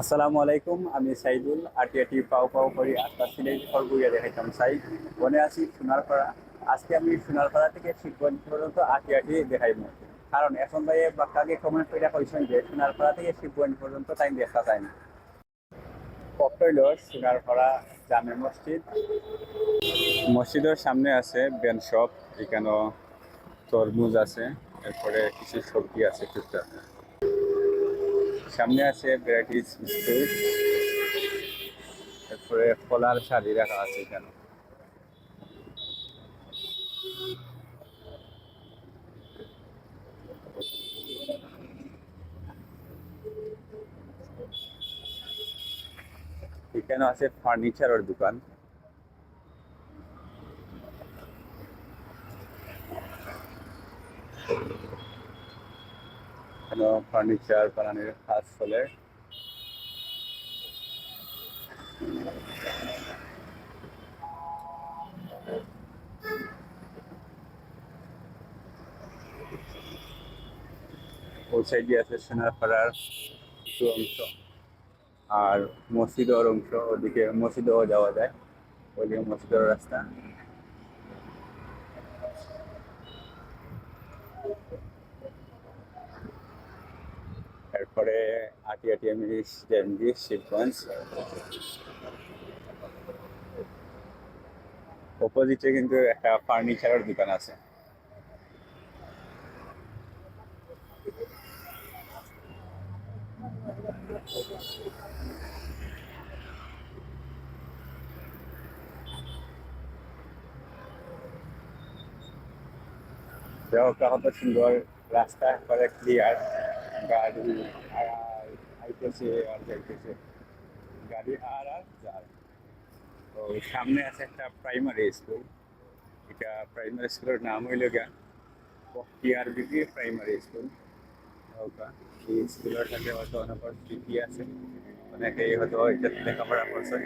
আসসালামু আলাইকুম, আমি সাইদুল আটিয়াটি পাও পাও করি, আটটা সিলেট সরগুড়িয়া দেখাইতাম। সাই মনে আছি সোনারপাড়া। আজকে আমি সোনারপাড়া থেকে শিবগঞ্জ পর্যন্ত আটিয়াটি দেখাইব। কারণ এখন ভাই বাক্কাকে কমেন্ট করে কইছেন যে সোনারপাড়া থেকে শিবগঞ্জ পর্যন্ত টাইম দেখা যায় না। পকটইল সোনারপাড়া জামে মসজিদ। মসজিদের সামনে আছে বেন শপ এখানে তরমুজ আছে, এরপরে কিছু সবজি আছে টুকটাক। সামনে আছে ভ্যারাইটিস বিস্কুট তারপরে কলার শাড়ি রাখা আছে এখানে। এখানে আছে ফার্নিচারের দোকান। এখানে ফার্নিচার বানানোর কাজ চলে। সাইডে আছে সোনারপাড়ার অংশ। আর মসজিদের অংশ, ওদিকে মসজিদেও যাওয়া যায়। ওইদিকে মসজিদের রাস্তা। তারপরে আটি আটি আমি জেএমজি শিবগঞ্জ অপোজিটে কিন্তু একটা ফার্নিচারের দোকান আছে। কত সুন্দর রাস্তা, একবারে ক্লিয়ার গাড়ি আর আইতেছে আর যাইতেছে গাড়ি আর আর যার তো সামনে আছে একটা প্রাইমারি স্কুল এটা প্রাইমারি স্কুলের নাম হইল গিয়া বখতিয়ার বিবি প্রাইমারি স্কুল এই স্কুলের সাথে হয়তো অনেক স্মৃতি আছে। অনেকেই হয়তো এটা লেখাপড়া করছে।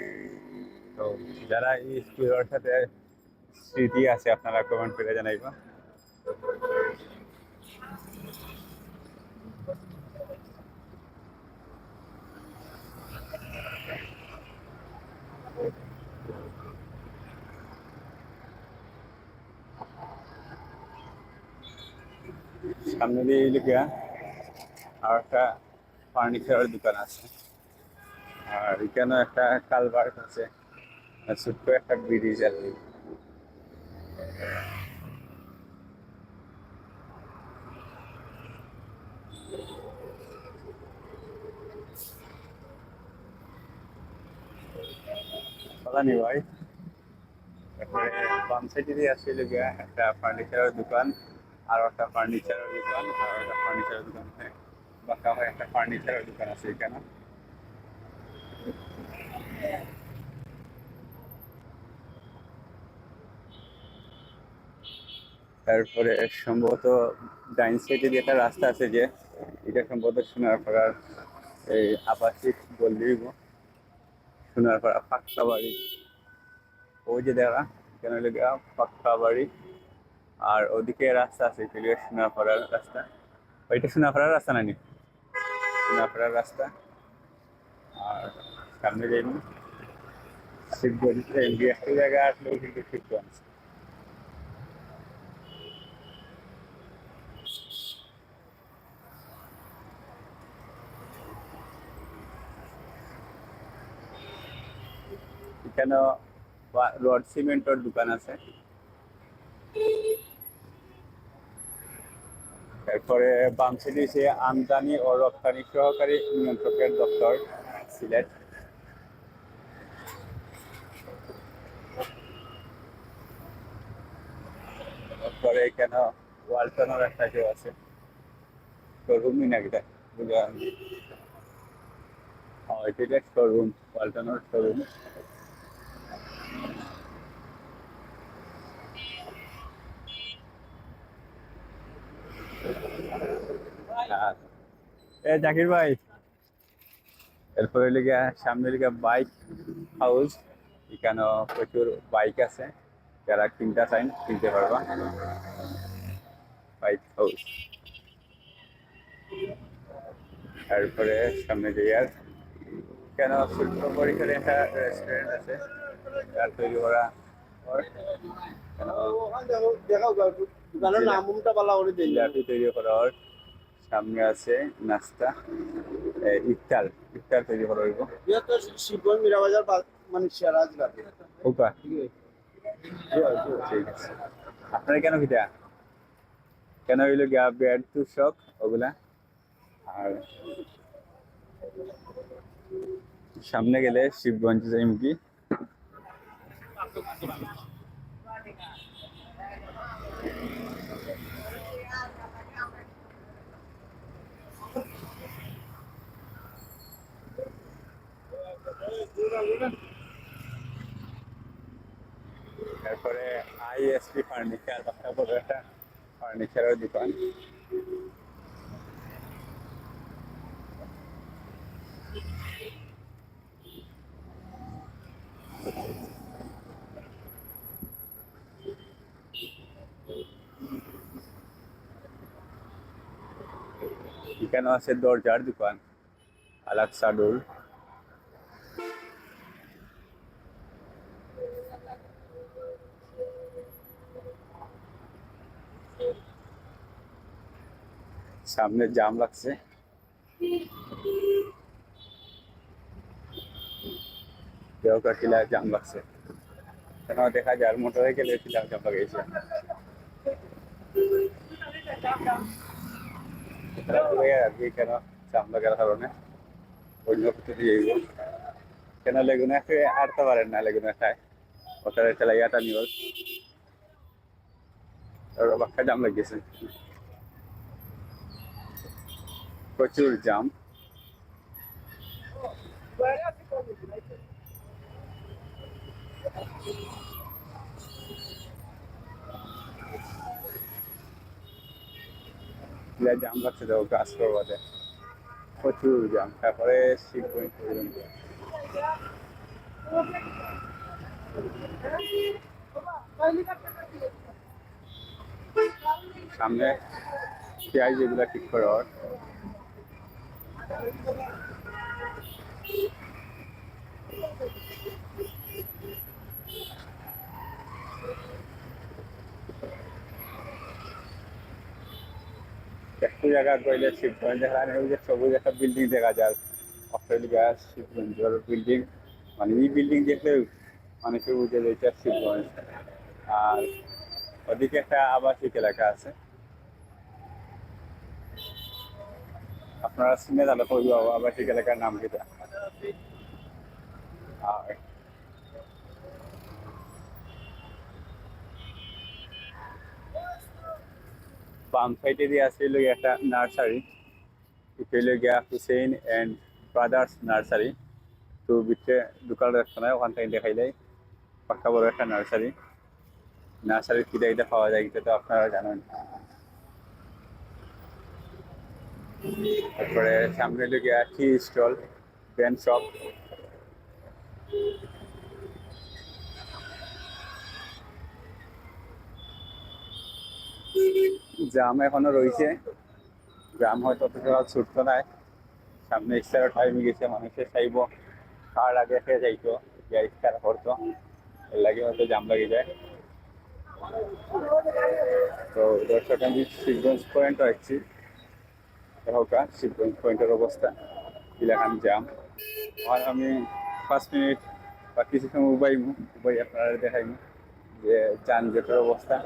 তো যারা এই স্কুলের সাথে স্মৃতি আছে, আপনারা কমেন্ট করে জানাইবা। সামনে দিয়ে লিখা আর একটা ফার্নিচারের দোকান আছে। আর এখানে একটা কালভার্ট আছে ছোট্ট একটা ব্রিজ আর তারপরে বাম সাইডে দিয়ে একটা ফার্নিচারের দোকান আর একটা ফার্নিচারের দোকান আর একটা ফার্নিচারের দোকান হয় একটা ফার্নিচারের দোকান আছে এখানে। তারপরে সম্ভবত ডাইন সাইডে দিয়ে একটা রাস্তা আছে যে, এটা সম্ভবত সোনারপাড়ার এই আবাসিক বললেই সোনারপাড়া ফাঁকা বাড়ি। ওই যে দেখা কেন লেগে ফাঁকা বাড়ি। আর ওদিকে রাস্তা আছে এগুলো সোনারপাড়ার রাস্তা। ওইটা সোনারপাড়ার রাস্তা নানি সোনাপাড়ার রাস্তা। আর সামনে যাইনি শিবগঞ্জ জায়গা আসলেও কিন্তু শিবগঞ্জ। এখানে রড সিমেন্টের দোকান আছে। তারপরে বাম সাইডে সে আমদানি ও রপ্তানি সহকারী নিয়ন্ত্রকের দপ্তর, সিলেট। তারপরে এখানে ওয়ালটনের একটা কেউ আছে। শোরুমই নাকি বুঝলাম। শোরুম, ওয়ালটনের শোরুম হ্যাঁ। এ জাকির ভাই। এরপরে লিগে সামনে লিগে বাইক হাউস এখানে প্রচুর বাইক আছে। যারা কিনতে চান কিনতে পারবা। বাইক হাউস তারপরে সামনে দিয়ে আর কেন শিল্প পরিসরে একটা রেস্টুরেন্ট আছে। তার তৈরি করা দোকানের নাম পালা করে দিল। তৈরি করা সামনে আছে নাস্তা ইফতার ইফতার তৈরি করা হইব। শিবগঞ্জ মিরাবাজার মানে সিরাজ ঘাটে। ঠিক আছে। আপনারা কেন খিতা কেন হইল গিয়া বেড তুষক ওগুলা? আর সামনে গেলে শিবগঞ্জ যাইমুখী তারপরে আইএসপি ফার্নিচার একটা বড় একটা ফার্নিচারের দোকান। এখানে আছে দরজার দোকান আলাক্সা ডোর সামনে জাম লাগছে। জাম লাগছে। কেন দেখা যায় মোটরে গেলে টিলা জাম আর কি, কেন জাম লাগার কারণে? অন্য কিছু দিয়ে। কেন লেগুনে আটতে পারেন না লেগুনে খায় ওটারে চালাইয়াটা নিও। বাক্কা জাম লাগিয়েছে। প্রচুর জাম জাম লাগছে দেখো গাছ করবাতে প্রচুর জাম তারপরে শিব সামনে পেঁয়াজ এগুলা ঠিক করে ওর একটু জায়গা শিবগঞ্জ সবুজ একটা বিল্ডিং দেখা যায় অস্ট্রেলিয়া বিল্ডিং মানে বিল্ডিং দেখলে শিবগঞ্জ। আর ওদিকে একটা আবাসিক এলাকা আছে। আপনারা শুনে তাহলে কইব আবাসিক এলাকার নাম আর বাম সাইডে দিয়ে আছে হলো একটা নার্সারি। এটা গিয়া হুসেইন অ্যান্ড ব্রাদার্স নার্সারি। তো ভিতরে দোকান রাখতে নয় ওখান থেকে দেখাইলে পাক্কা বড় একটা নার্সারি। নার্সারির কিটা এটা পাওয়া যায়, এটা তো আপনারা জানেন। তারপরে সামনে হলো গিয়া টি স্টল পেন শপ জাম এখনও রয়েছে। জাম হয়তো অতটা ছুটতো নাই সামনে ইস্তারের টাইম গেছে, মানুষের চাইব। খাওয়ার আগে খেয়ে যাইতো, গিয়া ইস্তার করতো। এর লাগে হয়তো জাম লাগে যায়। তো দর্শক, আমি শিবগঞ্জ পয়েন্ট আসছি হোকা শিবগঞ্জ পয়েন্টের অবস্থা ইলাকান জাম আর আমি পাঁচ মিনিট বা কিছু সময় উবাইমু, উবাই আপনারা দেখাইমু যে যানজটের অবস্থা।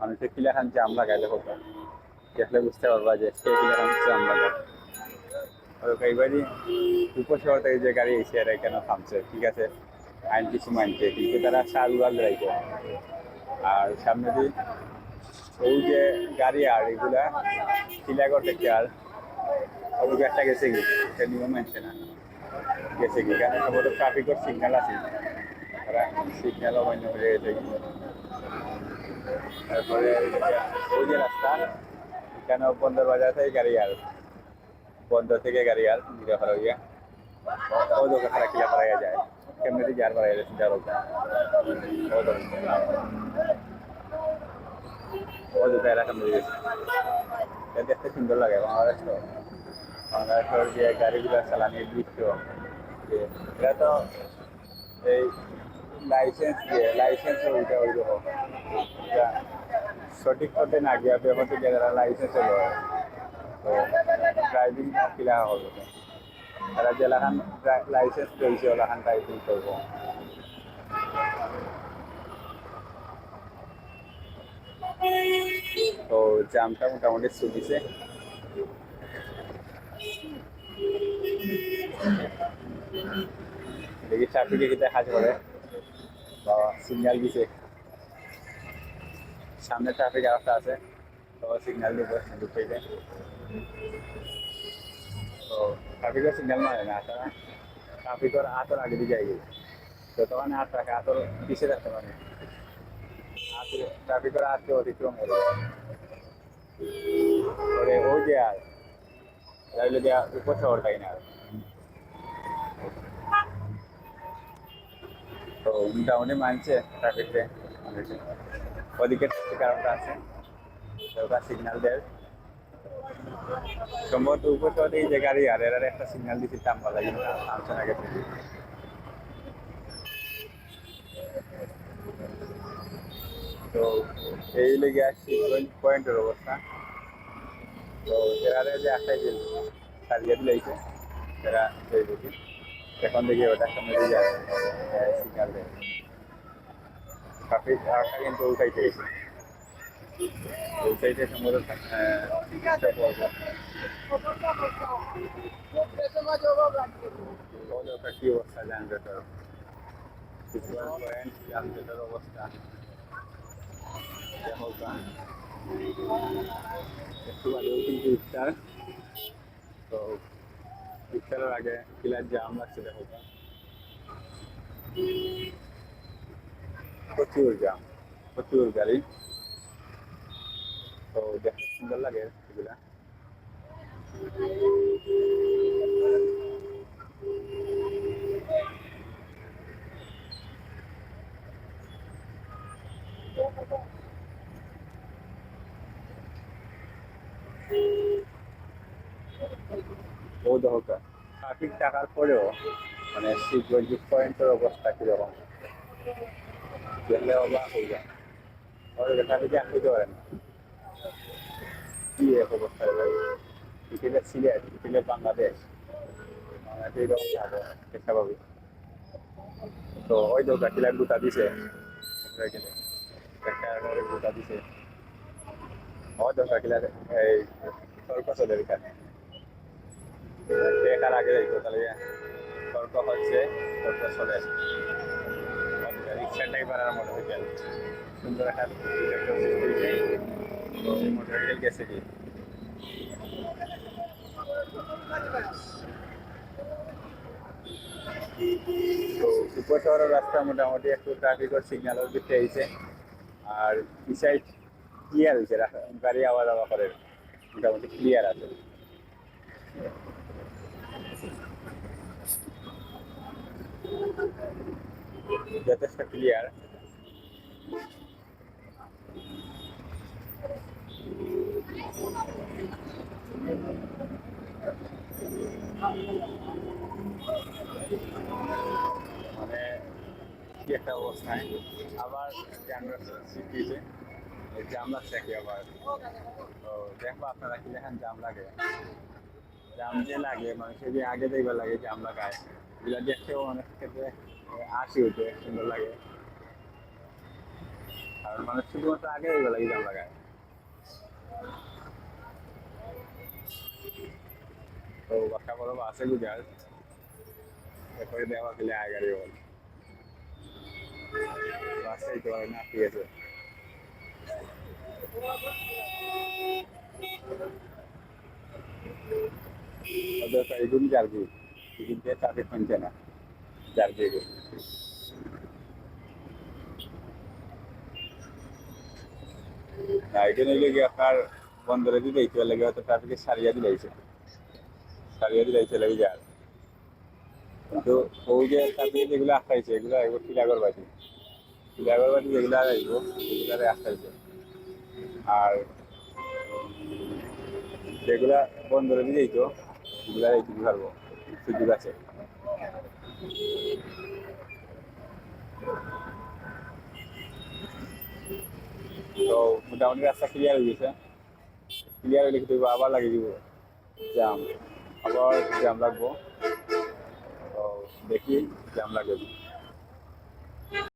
মানুষের কিলাখান জাম লাগাইলে হোক দেখলে বুঝতে পারবা যে সে কিলাখান জাম লাগায় এইবারই উপশহর থেকে যে গাড়ি এসে আর কেন থামছে, ঠিক আছে? আইন কিছু মানছে, কিন্তু তারা সাল উড়াল রাইছে আর সামনে দিয়ে ওই যে গাড়ি আর এগুলা শিলাগড় থেকে আর ওই একটা গেছে কি সে নিয়ম মানছে না গেছে কি কারণ সবার ট্রাফিকের সিগন্যাল আছে ওরা সিগন্যাল অমান্য হয়ে গেছে তারপরে ওই যে রাস্তা কেন বন্দর বাজার থেকে গাড়ি আর বন্দর থেকে গাড়ি আর নিরা করা হইয়া ও দোকান খারাপ কিলা করা যায় কেমনি দিকে আর করা যায় চিন্তা করব ও দোকান ও দোকান এলাকা মিলে গেছে এটা দেখতে সুন্দর লাগে বাংলাদেশ বাংলাদেশের যে গাড়িগুলো চালানির দৃশ্য থাকে এরা তো এই লাইসেন্স দিয়ে লাইসেন্সের ওইটা ওই রকম এটা সঠিক পথে না গিয়ে ব্যাপারটা গিয়ে তারা লাইসেন্সে লয়। তো ড্রাইভিং কিলা হবে। তারা যেলাখান লাইসেন্স পেয়েছে ওলাখান ড্রাইভিং করব। তো জ্যামটা মোটামুটি সুবিছে দেখি ট্রাফিকে কিতে কাজ করে। সিগন্যাল দিছে। সামনে ট্রাফিক রাস্তা আছে। তো সিগন্যাল দিবে ঢুকাইতে তো ট্রাফিকের সিগন্যাল মানে না তারা ট্রাফিকের আতর আগে দিয়ে যাই তো তখন আট রাখে, আতর পিছিয়ে রাখতে পারে। ট্রাফিকের আটকে অতিক্রম করে করে ওই যে আর। রাইলে দেওয়া উপশহরটাই না। আর তো মোটামুটি মানছে ট্রাফিকে ওদিকে কারণটা আছে। ওটা সিগন্যাল দেয়। সম্ভবত উপশহর এই যে গাড়ি, আর এর একটা সিগন্যাল দিতে দাম বলা কিন্তু থামছে গেছে। তো এই লেগে আসছি পয়েন্টের অবস্থা। তো এরারে যে একটাই দিল সারিয়ে দিলেইছে এরা সেই বুঝি এখন দেখি ওটার সামনে দিয়ে যায় সিগন্যাল দেয়। ট্রাফিক আরটা কিন্তু উঠাইতে গেছে। উঠাইতে সম্ভবত কি অবস্থা? জানবে তো পয়েন্ট, যানজটের অবস্থা। একটু বাদেও কিন্তু ইফতার তো ইফতারের আগে কিলার জাম লাগছে দেখো প্রচুর জাম প্রচুর গাড়ি তো দেখতে সুন্দর লাগে এগুলা দরকার ট্রাফিক টাকার পরেও মানে শিবগঞ্জ পয়েন্টের অবস্থা কীরকম? দেখলে অবাক হয়ে যায় ওরা ট্রাফিকে আসতে পারে এক অবস্থা রে ভাই? পৃথিবীতে সিলেট পৃথিবীতে বাংলাদেশ। এরকম স্বাভাবিক। তো ওই দরকার কিলার গুতা দিছে গুতা দিছে। ওই দরকার কিলার, এই তর্ক চলে এখানে? দেখার আগে দেখতো তাহলে তর্ক হচ্ছে, তর্ক চলে। রিক্সা ড্রাইভার মোটরসাইকেল সুন্দর একটা মোটরসাইকেল গেছে কি? তো সুপার শহরের রাস্তা মোটামুটি একটু ট্রাফিকের সিগন্যালের দিকে হয়েছে। আর এই সাইড ক্লিয়ার হয়েছে, গাড়ি আওয়া যাওয়া করে। মোটামুটি ক্লিয়ার আছে। যথেষ্ট ক্লিয়ার মানে কি একটা অবস্থায় আবার জ্যামের সৃষ্টি হয়েছে এই জাম লাগছে কি আবার। তো দেখব আপনারা কি দেখেন জাম লাগে জাম যে আগে দেখবার লাগে দেখতেও অনেক ক্ষেত্রে আসি উঠে সুন্দর লাগে। আর মানুষ শুধুমাত্র আগে দেখবার লাগে জাম লাগায় খেলে আয় গাড়ি বল। বাসাই তো আর না ঠিক আছে। ওদের তো এগুলি ট্রাফিক কমছে না জার্গি এগুলি না, এখানে লেগে আপনার বন্দরে দিলে এই লেগে হয়তো ট্রাফিকে সারিয়া দিলাইছে সারিয়া দিলাইছে লেগে যার। কিন্তু ওই যে ট্রাফিকে যেগুলো আটকাইছে, এগুলো এগুলো টিলাগর বাড়ি। টিলাগর বাড়ি যেগুলো আগাইব সেগুলো আটকাইছে। আর যেগুলা বন্দরে দিয়ে তো এগুলো এইটুকু পারব সুযোগ আছে। তো মোটামুটি রাস্তা ক্লিয়ার হয়ে গেছে। ক্লিয়ার হয়ে লিখে দেবো আবার লাগিয়ে দিব। জাম আবার জ্যাম লাগবো। তো দেখি জাম লাগে।